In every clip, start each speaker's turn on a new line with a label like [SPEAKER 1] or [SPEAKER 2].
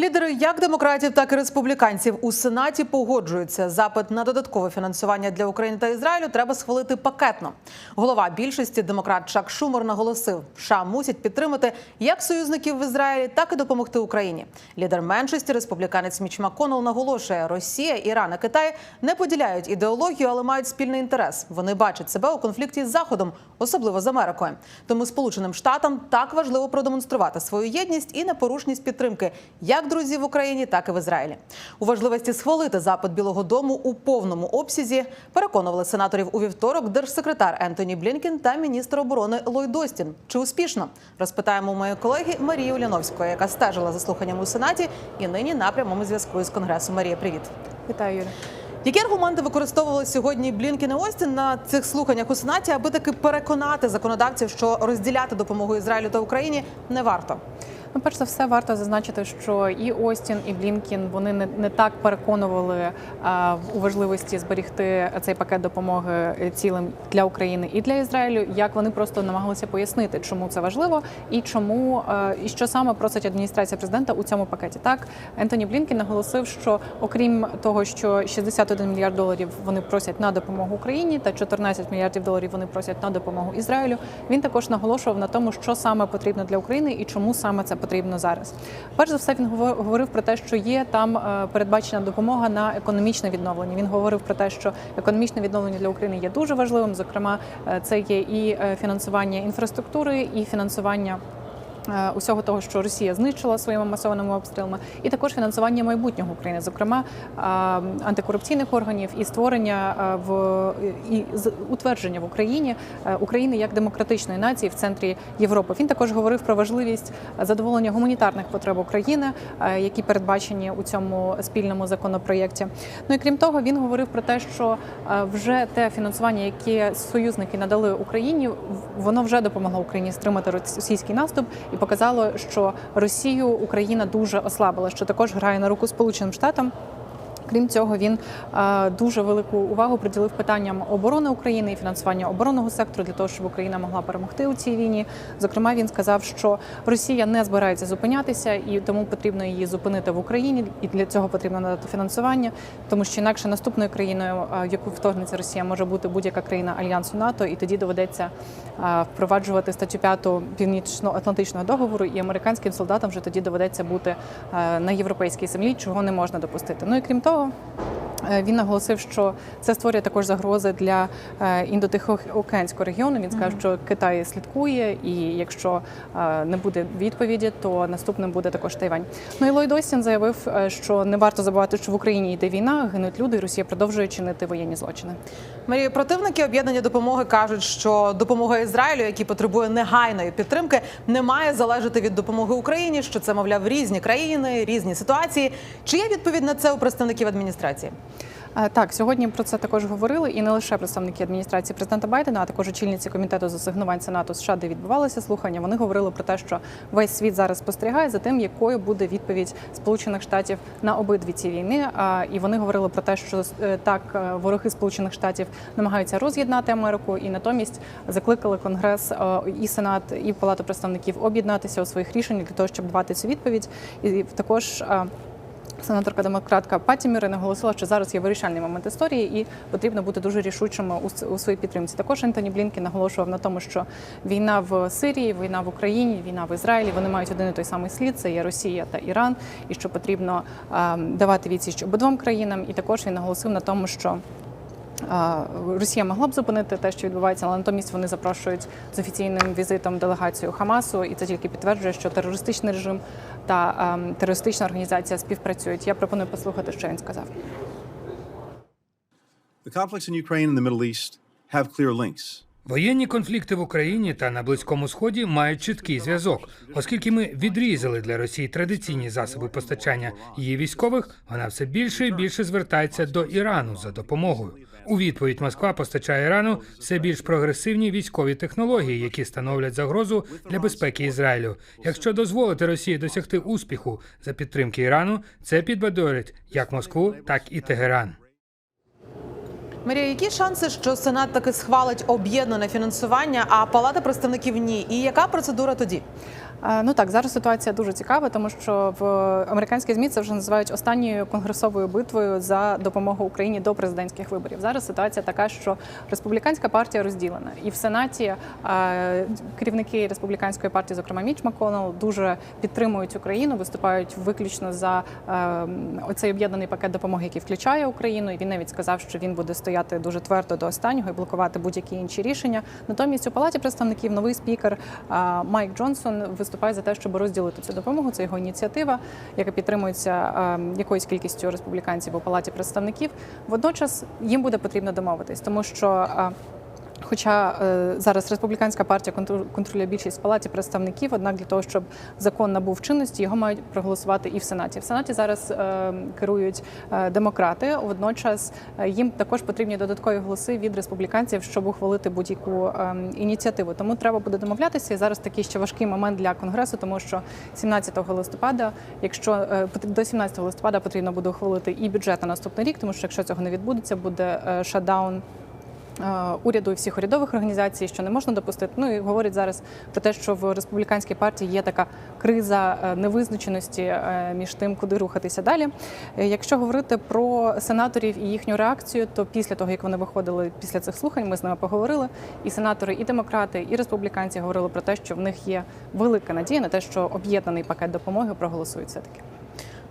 [SPEAKER 1] Лідери як демократів, так і республіканців у сенаті погоджуються. Запит на додаткове фінансування для України та Ізраїлю треба схвалити пакетно. Голова більшості демократ Чак Шумер наголосив, США мусять підтримати як союзників в Ізраїлі, так і допомогти Україні. Лідер меншості республіканець Міч Маконел наголошує, Росія, Іран і Китай не поділяють ідеологію, але мають спільний інтерес. Вони бачать себе у конфлікті з Заходом, особливо з Америкою. Тому Сполученим Штатам так важливо продемонструвати свою єдність і непорушність підтримки як друзів в Україні, так і в Ізраїлі. У важливості схвалити запит Білого Дому у повному обсязі переконували сенаторів у вівторок держсекретар Ентоні Блінкен та міністр оборони Ллойд Остін. Чи успішно розпитаємо у моєї колеги Марії Уляновської, яка стежила за слуханням у сенаті і нині на прямому зв'язку із конгресом. Марія, привіт.
[SPEAKER 2] Вітаю, Юля.
[SPEAKER 1] Які аргументи використовували сьогодні Блінкен і Остін на цих слуханнях у сенаті, аби таки переконати законодавців, що розділяти допомогу Ізраїлю та Україні не варто?
[SPEAKER 2] Ну, перш за все, варто зазначити, що і Остін, і Блінкін вони не, не так переконували а, у важливості зберігти цей пакет допомоги цілим для України і для Ізраїлю, як вони просто намагалися пояснити, чому це важливо і чому а, і що саме просить адміністрація президента у цьому пакеті. Так Ентоні Блінкін наголосив, що окрім того, що 61 мільярд доларів вони просять на допомогу Україні, та 14 мільярдів доларів вони просять на допомогу Ізраїлю. Він також наголошував на тому, що саме потрібно для України і чому саме це потрібно зараз. Перш за все, він говорив про те, що є там е, передбачена допомога на економічне відновлення. Він говорив про те, що економічне відновлення для України є дуже важливим. Зокрема, е, це є і е, фінансування інфраструктури, і фінансування. Е, Усього того, що Росія знищила своїми масованими обстрілами, і також фінансування майбутнього України, зокрема е, антикорупційних органів і створення е, в і утвердження в Україні України як демократичної нації в центрі Європи. Він також говорив про важливість задоволення гуманітарних потреб України, які передбачені у цьому спільному законопроєкті. Ну і крім того, він говорив про те, що вже те фінансування, яке союзники надали Україні, воно вже допомогло Україні стримати російський наступ і показало, що Росію Україна дуже ослабила, що також грає на руку Сполученим Штатам. Крім цього, він е, дуже велику увагу приділив питанням оборони України і фінансування оборонного сектору для того, щоб Україна могла перемогти у цій війні. Зокрема, він сказав, що Росія не збирається зупинятися, і тому потрібно її зупинити в Україні. І для цього потрібно надати фінансування, тому що інакше наступною країною, е, в яку вторгнеться Росія, може бути будь-яка країна альянсу НАТО, і тоді доведеться е, впроваджувати статтю 5 північно-атлантичного договору, і американським солдатам вже тоді доведеться бути е, на європейській землі, чого не можна допустити. Ну і крім того. acabou. Він наголосив, що це створює також загрози для е, індотихоокеанського регіону. Він сказав, що Китай слідкує, і якщо е, не буде відповіді, то наступним буде також Тайвань. Ну і Ллойд Остін заявив, е, що не варто забувати, що в Україні йде війна, гинуть люди, і Росія продовжує чинити воєнні злочини.
[SPEAKER 1] Марія, противники об'єднання допомоги кажуть, що допомога Ізраїлю, який потребує негайної підтримки, не має залежати від допомоги Україні. Що це мовляв різні країни, різні ситуації. Чи є відповідь на це у представників адміністрації?
[SPEAKER 2] Е, Так, сьогодні про це також говорили, і не лише представники адміністрації президента Байдена, а також очільниці комітету з асигнувань Сенату США, де відбувалися слухання. Вони говорили про те, що весь світ зараз спостерігає за тим, якою буде відповідь Сполучених Штатів на обидві ці війни. І вони говорили про те, що е, так е, вороги Сполучених Штатів намагаються роз'єднати Америку, і натомість закликали Конгрес е, і Сенат, і Палату представників об'єднатися у своїх рішеннях для того, щоб давати цю відповідь. І також е, Сенаторка демократка Паті Мюррей наголосила, що зараз є вирішальний момент історії, і потрібно бути дуже рішучими у своїй підтримці. Також Ентоні Блінкен наголошував на тому, що війна в Сирії, війна в Україні, війна в Ізраїлі вони мають один і той самий слід. Це є Росія та Іран, і що потрібно ем, давати відсіч обидвом країнам. І також він наголосив на тому, що Росія могла б зупинити те, що відбувається, але натомість вони запрошують з офіційним візитом делегацію Хамасу, і це тільки підтверджує, що терористичний режим та ем, терористична організація співпрацюють. Я пропоную послухати, що він сказав.
[SPEAKER 3] The conflicts in Ukraine and the Middle East have clear links.
[SPEAKER 4] Воєнні конфлікти в Україні та на Близькому Сході мають чіткий зв'язок, оскільки ми відрізали для Росії традиційні засоби постачання її військових, вона все більше і більше звертається до Ірану за допомогою. У відповідь Москва постачає Ірану все більш прогресивні військові технології, які становлять загрозу для безпеки Ізраїлю. Якщо дозволити Росії досягти успіху за підтримки Ірану, це підбадьорить як Москву, так і Тегеран.
[SPEAKER 1] Марія, які шанси, що Сенат таки схвалить об'єднане фінансування, а Палата представників ні? І яка процедура тоді?
[SPEAKER 2] Ну так, зараз ситуація дуже цікава, тому що в американській змі це вже називають останньою конгресовою битвою за допомогу Україні до президентських виборів. Зараз ситуація така, що республіканська партія розділена, і в сенаті керівники республіканської партії, зокрема Міч Маконел, дуже підтримують Україну, виступають виключно за оцей об'єднаний пакет допомоги, який включає Україну. І він навіть сказав, що він буде стояти дуже твердо до останнього і блокувати будь-які інші рішення. Натомість у палаті представників новий спікер Майк Джонсон виступає за те, щоб розділити цю допомогу. Це його ініціатива, яка підтримується е, якоюсь кількістю республіканців у палаті представників. Водночас їм буде потрібно домовитись, тому що. Хоча е, зараз республіканська партія контролює більшість в палаті представників, однак для того, щоб закон набув чинності, його мають проголосувати і в сенаті. В сенаті зараз е, керують е, демократи. Водночас їм також потрібні додаткові голоси від республіканців, щоб ухвалити будь-яку е, ініціативу. Тому треба буде домовлятися. І зараз такий ще важкий момент для конгресу, тому що 17 листопада, якщо до 17 листопада потрібно буде ухвалити і бюджет на наступний рік, тому що якщо цього не відбудеться, буде шатдаун уряду і всіх урядових організацій, що не можна допустити. Ну і говорять зараз про те, що в республіканській партії є така криза е, невизначеності е, між тим, куди рухатися далі. Е, Якщо говорити про сенаторів і їхню реакцію, то після того як вони виходили після цих слухань, ми з ними поговорили. І сенатори, і демократи, і республіканці говорили про те, що в них є велика надія на те, що об'єднаний пакет допомоги проголосують все таки.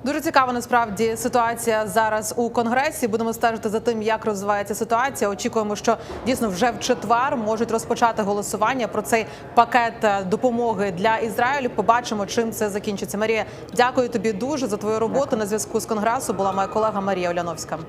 [SPEAKER 1] Дуже цікава насправді ситуація зараз у конгресі. Будемо стежити за тим, як розвивається ситуація. Очікуємо, що дійсно вже в четвер можуть розпочати голосування про цей пакет е, допомоги для Ізраїлю. Побачимо, чим це закінчиться. Марія, дякую тобі дуже за твою роботу. На зв'язку з конгресу була моя колега Марія Оляновська.